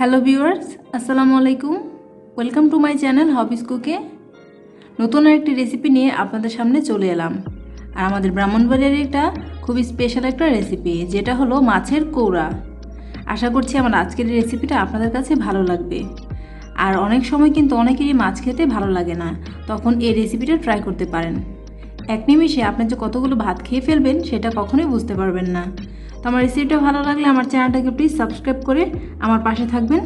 Hello viewers, আসসালামু আলাইকুম। Welcome to my channel hobbies কুকে। নতুন একটি রেসিপি নিয়ে আপনাদের সামনে চলে এলাম। আর আমাদের ব্রাহ্মণবাড়ির একটা খুবই স্পেশাল একটা রেসিপি যেটা হলো মাছের কৌড়া। আশা করছি আমার আজকের রেসিপিটা আপনাদের কাছে ভালো লাগবে। আর অনেক সময় কিন্তু অনেকেরই মাছ খেতে ভালো লাগে না, তখন এই রেসিপিটা ট্রাই করতে পারেন। এক নিমিষে আপনি যে কতগুলো ভাত খেয়ে ফেলবেন, সেটা কখনোই বুঝতে পারবেন না। তো আমার রেসিপিটা ভালো লাগলে আমার চ্যানেলটাকে প্লিজ সাবস্ক্রাইব করে আমার পাশে থাকবেন।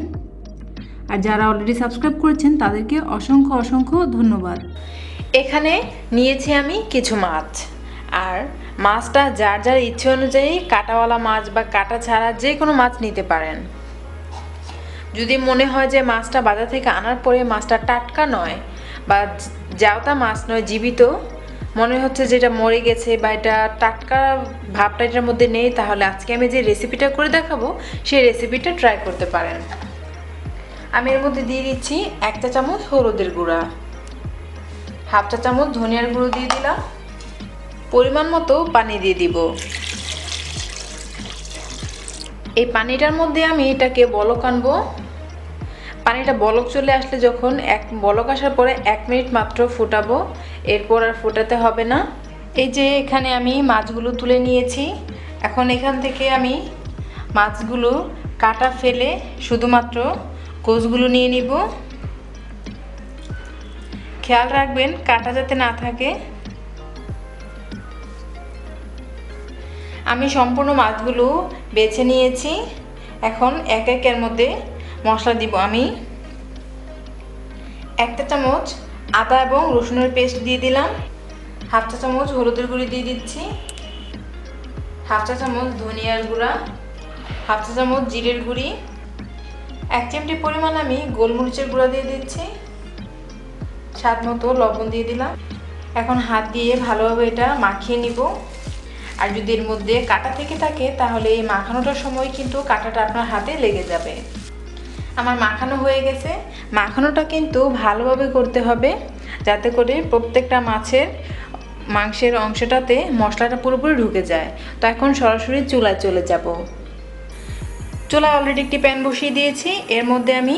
আর যারা অলরেডি সাবস্ক্রাইব করেছেন, তাদেরকে অসংখ্য অসংখ্য ধন্যবাদ। এখানে নিয়েছি আমি কিছু মাছ। আর মাছটা যার যার ইচ্ছে অনুযায়ী কাটাওয়ালা মাছ বা কাটা ছাড়া যে কোনো মাছ নিতে পারেন। যদি মনে হয় যে মাছটা বাজার থেকে আনার পরে মাছটা টাটকা নয় বা জাওতা মাছ নয়, জীবিত মনে হচ্ছে যে এটা মরে গেছে বা এটা টাটকা ভাবটা এটার মধ্যে নেই, তাহলে আজকে আমি যে রেসিপিটা করে দেখাবো, সেই রেসিপিটা ট্রাই করতে পারেন। আমি এর মধ্যে দিয়ে দিচ্ছি এক চা চামচ হলুদের গুঁড়া, হাফ চা চামচ ধনিয়ার গুঁড়ো দিয়ে দিলাম, পরিমাণ মতো পানি দিয়ে দিব। এই পানিটার মধ্যে আমি এটাকে বলক আনব। পানিটা বলক চলে আসলে যখন এক বলক আসার পরে এক মিনিট মাত্র ফুটাবো, এরপর আর ফোটাতে হবে না। এই যে এখানে আমি মাছগুলো তুলে নিয়েছি, এখন এখান থেকে আমি মাছগুলো কাটা ফেলে শুধুমাত্র কোষগুলো নিয়ে নিব। খেয়াল রাখবেন কাটা যাতে না থাকে। আমি সম্পূর্ণ মাছগুলো বেছে নিয়েছি। এখন এক একের মধ্যে মশলা দিব আমি। একটা চামচ আদা এবং রসুনের পেস্ট দিয়ে দিলাম। হাফ চা চামচ হলুদের গুঁড়ি দিয়ে দিচ্ছি। হাফ চা চামচ ধনিয়ার গুঁড়া। হাফ চা চামচ জিরের গুঁড়ি। এক চিমটি পরিমাণ আমি গোলমরিচের গুঁড়া দিয়ে দিচ্ছি। স্বাদ মতো লবণ দিয়ে দিলাম। এখন হাত দিয়ে ভালোভাবে এটা মাখিয়ে নিব। আর যদি এর মধ্যে কাটা থেকে থাকে, তাহলে এই মাখানোটার সময় কিন্তু কাটাটা আপনার হাতে লেগে যাবে। আমার মাখানো হয়ে গেছে। মাখানোটা কিন্তু ভালোভাবে করতে হবে, যাতে করে প্রত্যেকটা মাছের, মাংসের অংশটাতে মশলাটা পুরোপুরি ঢুকে যায়। তো এখন সরাসরি চুলায় চলে যাব। চুলায় অলরেডি একটি প্যান বসিয়ে দিয়েছি। এর মধ্যে আমি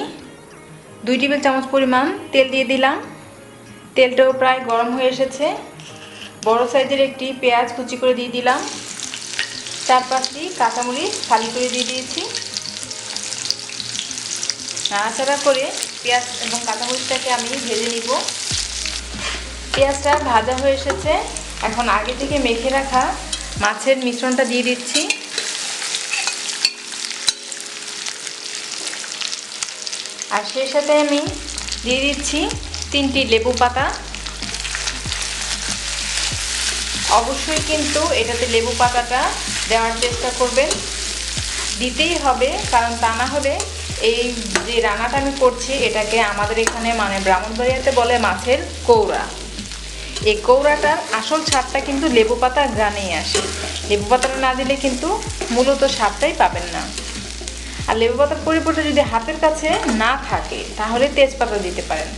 দুই টেবিল চামচ পরিমাণ তেল দিয়ে দিলাম। তেলটাও প্রায় গরম হয়ে এসেছে। বড় সাইজের একটি পেঁয়াজ কুচি করে দিয়ে দিলাম। চার পাঁচটি কাঁচামরিচ খালি করে দিয়ে দিয়েছি। নাড়াচাড়া করে পেঁয়াজ এবং কাঁচামরিচটাকে আমি ভেজে নিব। পেঁয়াজটা ভাজা হয়ে এসেছে। এখন আগে থেকে মেখে রাখা মাছের মিশ্রণটা দিয়ে দিচ্ছি। আর সেই সাথে আমি দিয়ে দিচ্ছি তিনটি লেবু পাতা। অবশ্যই কিন্তু এটাতে লেবু পাতাটা দেওয়ার চেষ্টা করবেন। দিতেই হবে, কারণ তা না হলে এই যে রান্নাটা আমি করছি, এটাকে আমাদের এখানে মানে ব্রাহ্মণবাড়িয়াতে বলে মাছের কৌড়া। এই কৌড়াটার আসল স্বাদটা কিন্তু লেবু পাতা গ্রানেই আসে। লেবু পাতাটা না দিলে কিন্তু মূলত স্বাদটাই পাবেন না। আর লেবু পাতার পরিবর্তে যদি হাতের কাছে না থাকে, তাহলে তেজপাতা দিতে পারেন।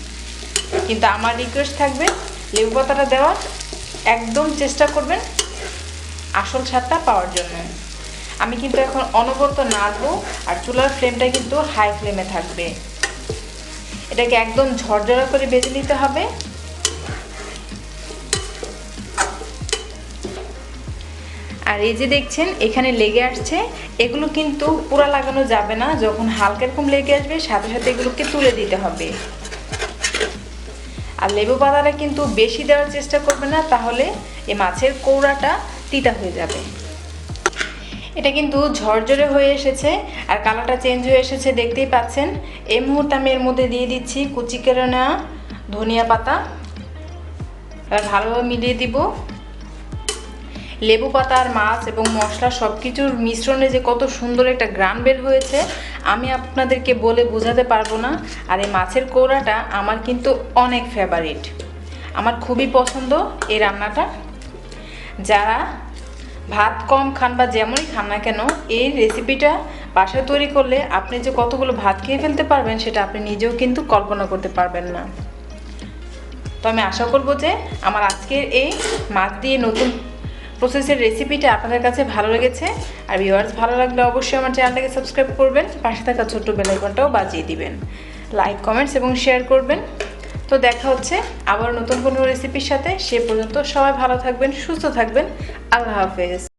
কিন্তু আমার রিকোয়েস্ট থাকবে, লেবু পাতাটা দেওয়ার একদম চেষ্টা করবেন আসল স্বাদটা পাওয়ার জন্য। আমি কিন্তু এখন অনবরত নাড়বো আর চুলার ফ্লেমটা কিন্তু হাই ফ্লেমে থাকবে। এটাকে একদম ঝরঝরা করে বেজে নিতে হবে। আর এই যে দেখছেন, এখানে লেগে আসছে। এগুলো কিন্তু পুরা লাগানো যাবে না, যখন হালকা এরকম লেগে আসবে, সাথে সাথে এগুলোকে তুলে দিতে হবে। আর লেবু পাতাটা কিন্তু বেশি দেওয়ার চেষ্টা করবে না, তাহলে এই মাছের কৌড়াটা তিতা হয়ে যাবে। এটা কিন্তু ঝরঝরে হয়ে এসেছে আর কালারটা চেঞ্জ হয়ে এসেছে, দেখতেই পাচ্ছেন। এই মুহূর্তে আমি এর মধ্যে দিয়ে দিচ্ছি কুচি নেওয়া ধনিয়া পাতা। এবার ভালোভাবে মিলিয়ে দিব। লেবু পাতা আর মাছ এবং মশলা সব কিছুর মিশ্রণে যে কত সুন্দর একটা গ্রান বের হয়েছে, আমি আপনাদেরকে বলে বোঝাতে পারব না। আর এই মাছের কৌড়াটা আমার কিন্তু অনেক ফেভারিট আমার খুবই পছন্দ এই রান্নাটা। যারা ভাত কম খান বা যেমনই খান না কেন, এই রেসিপিটা বাসায় তৈরি করলে আপনি যে কতগুলো ভাত খেয়ে ফেলতে পারবেন সেটা আপনি নিজেও কিন্তু কল্পনা করতে পারবেন না। তো আমি আশা করব যে আমার আজকের এই মাছ দিয়ে নতুন প্রসেসের রেসিপিটা আপনাদের কাছে ভালো লেগেছে। আর ভিউয়ার্স ভালো লাগলে অবশ্যই আমার চ্যানেলটাকে সাবস্ক্রাইব করবেন। পাশে থাকা ছোট্ট বেলাইকনটাও বাজিয়ে দিবেন। লাইক কমেন্টস এবং শেয়ার করবেন। তো দেখা হচ্ছে আবার নতুন কোনো রেসিপির সাথে। সে পর্যন্ত সবাই ভালো থাকবেন, সুস্থ থাকবেন। আল্লাহ হাফেজ।